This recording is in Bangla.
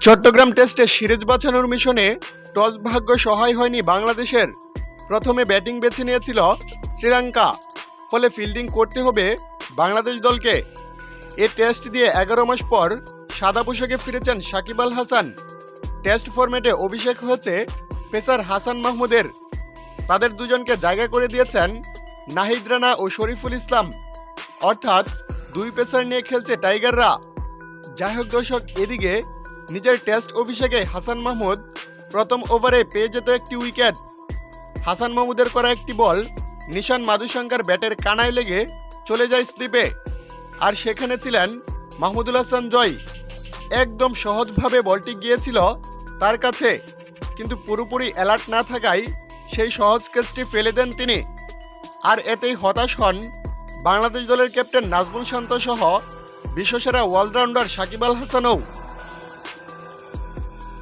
চট্টগ্রাম টেস্টে সিরিজ বাঁচানোর মিশনে টস ভাগ্য সহায় হয়নি বাংলাদেশের। প্রথমে ব্যাটিং বেছে নিয়েছিল শ্রীলঙ্কা। ফলে ফিল্ডিং করতে হবে বাংলাদেশ দলকে। এ টেস্ট দিয়ে এগারো মাস পর সাদা পোশাকে ফিরেছেন সাকিব আল হাসান। টেস্ট ফরম্যাটে অভিষেক হয়েছে পেসার হাসান মাহমুদের। তাদের দুজনকে জায়গা করে দিয়েছেন নাহিদ রানা ও শরীফুল ইসলাম। অর্থাৎ দুই পেসার নিয়ে খেলছে টাইগাররা। যাই হোক দর্শক, এদিকে নিজের টেস্ট অভিষেকে হাসান মাহমুদ প্রথম ওভারে পেয়ে যেত একটি উইকেট। হাসান মাহমুদের করা একটি বল নিশান মাদুশঙ্কার ব্যাটের কানায় লেগে চলে যায় স্লিপে। আর সেখানে ছিলেন মাহমুদুল হাসান জয়। একদম সহজভাবে বলটি গিয়েছিল তার কাছে, কিন্তু পুরোপুরি অ্যালার্ট না থাকায় সেই সহজ কেসটি ফেলে দেন তিনি। আর এতেই হতাশ হন বাংলাদেশ দলের ক্যাপ্টেন নাজমুল শান্ত সহ বিশ্বসেরা অলরাউন্ডার সাকিব আল হাসানও